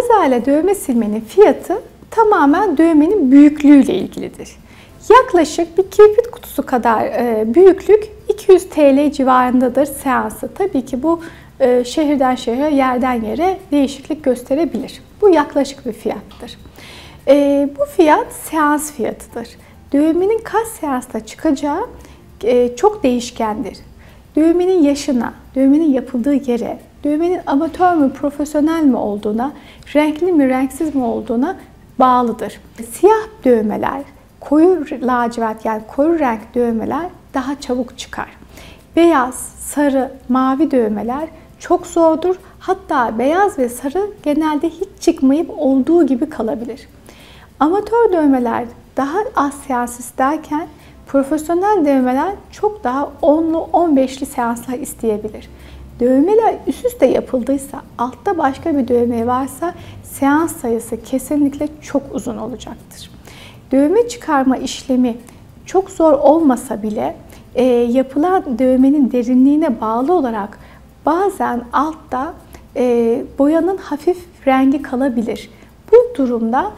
Lazerle dövme silmenin fiyatı tamamen dövmenin büyüklüğüyle ilgilidir. Yaklaşık bir kirpit kutusu kadar e, büyüklük 200 TL civarındadır seansı. Tabii ki bu e, şehirden şehre, yerden yere değişiklik gösterebilir. Bu yaklaşık bir fiyattır. E, bu fiyat seans fiyatıdır. Dövmenin kaç seansta çıkacağı çok değişkendir. Dövmenin yaşına, dövmenin yapıldığı yere, dövmenin amatör mü, profesyonel mi olduğuna, renkli mi, renksiz mi olduğuna bağlıdır. Siyah dövmeler, koyu lacivert yani koyu renk dövmeler daha çabuk çıkar. Beyaz, sarı, mavi dövmeler çok zordur. Hatta beyaz ve sarı genelde hiç çıkmayıp olduğu gibi kalabilir. Amatör dövmeler daha az seans isterken profesyonel dövmeler çok daha 10'lu 15'li seanslar isteyebilir. Dövmeler üst üste yapıldıysa, altta başka bir dövme varsa seans sayısı kesinlikle çok uzun olacaktır. Dövme çıkarma işlemi çok zor olmasa bile e, yapılan dövmenin derinliğine bağlı olarak bazen altta e, boyanın hafif rengi kalabilir. Bu durumda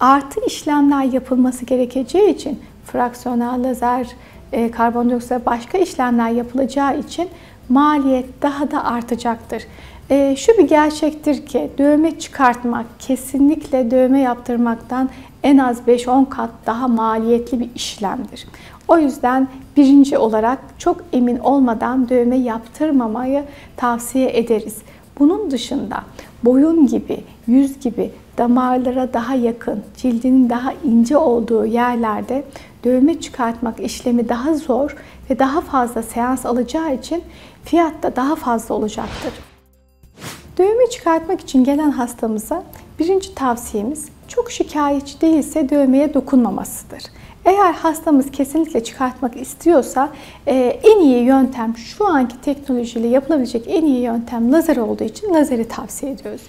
artı işlemler yapılması gerekeceği için fraksiyonel lazer, e, karbondioksit başka işlemler yapılacağı için maliyet daha da artacaktır. E, şu bir gerçektir ki dövme çıkartmak kesinlikle dövme yaptırmaktan en az 5-10 kat daha maliyetli bir işlemdir. O yüzden birinci olarak çok emin olmadan dövme yaptırmamayı tavsiye ederiz. Bunun dışında boyun gibi, yüz gibi damarlara daha yakın, cildinin daha ince olduğu yerlerde dövme çıkartmak işlemi daha zor ve daha fazla seans alacağı için fiyat da daha fazla olacaktır. Dövme çıkartmak için gelen hastamıza birinci tavsiyemiz çok şikayetçi değilse dövmeye dokunmamasıdır. Eğer hastamız kesinlikle çıkartmak istiyorsa e, en iyi yöntem şu anki teknolojiyle yapılabilecek en iyi yöntem lazer olduğu için lazeri tavsiye ediyoruz.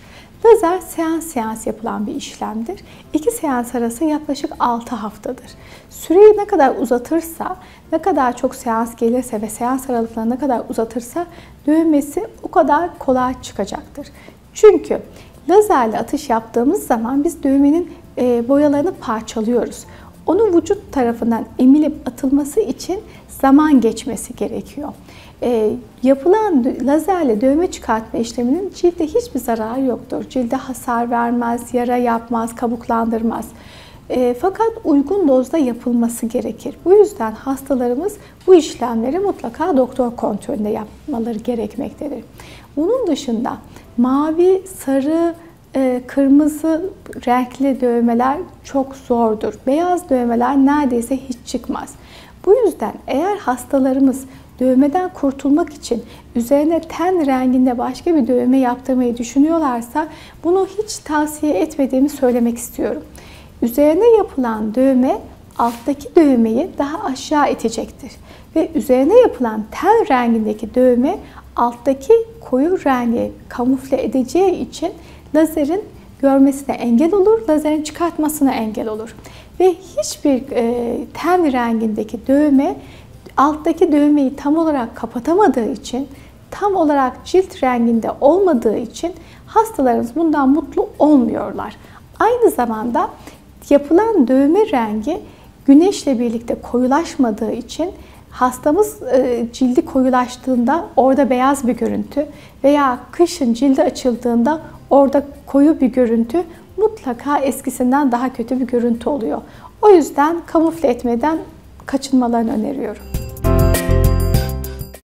Lazer seans seans yapılan bir işlemdir. İki seans arası yaklaşık 6 haftadır. Süreyi ne kadar uzatırsa, ne kadar çok seans gelirse ve seans aralıklarını ne kadar uzatırsa dövmesi o kadar kolay çıkacaktır. Çünkü lazerle atış yaptığımız zaman biz dövmenin e, boyalarını parçalıyoruz. Onun vücut tarafından emilip atılması için zaman geçmesi gerekiyor. E, yapılan lazerle dövme çıkartma işleminin cilde hiçbir zararı yoktur. Cilde hasar vermez, yara yapmaz, kabuklandırmaz. E, fakat uygun dozda yapılması gerekir. Bu yüzden hastalarımız bu işlemleri mutlaka doktor kontrolünde yapmaları gerekmektedir. Bunun dışında mavi, sarı, kırmızı renkli dövmeler çok zordur. Beyaz dövmeler neredeyse hiç çıkmaz. Bu yüzden eğer hastalarımız dövmeden kurtulmak için üzerine ten renginde başka bir dövme yaptırmayı düşünüyorlarsa bunu hiç tavsiye etmediğimi söylemek istiyorum. Üzerine yapılan dövme alttaki dövmeyi daha aşağı itecektir. Ve üzerine yapılan ten rengindeki dövme alttaki koyu rengi kamufle edeceği için lazerin görmesine engel olur, lazerin çıkartmasına engel olur. Ve hiçbir e, ten rengindeki dövme alttaki dövmeyi tam olarak kapatamadığı için, tam olarak cilt renginde olmadığı için hastalarımız bundan mutlu olmuyorlar. Aynı zamanda yapılan dövme rengi güneşle birlikte koyulaşmadığı için hastamız e, cildi koyulaştığında orada beyaz bir görüntü veya kışın cildi açıldığında orada koyu bir görüntü mutlaka eskisinden daha kötü bir görüntü oluyor. O yüzden kamufle etmeden kaçınmalarını öneriyorum.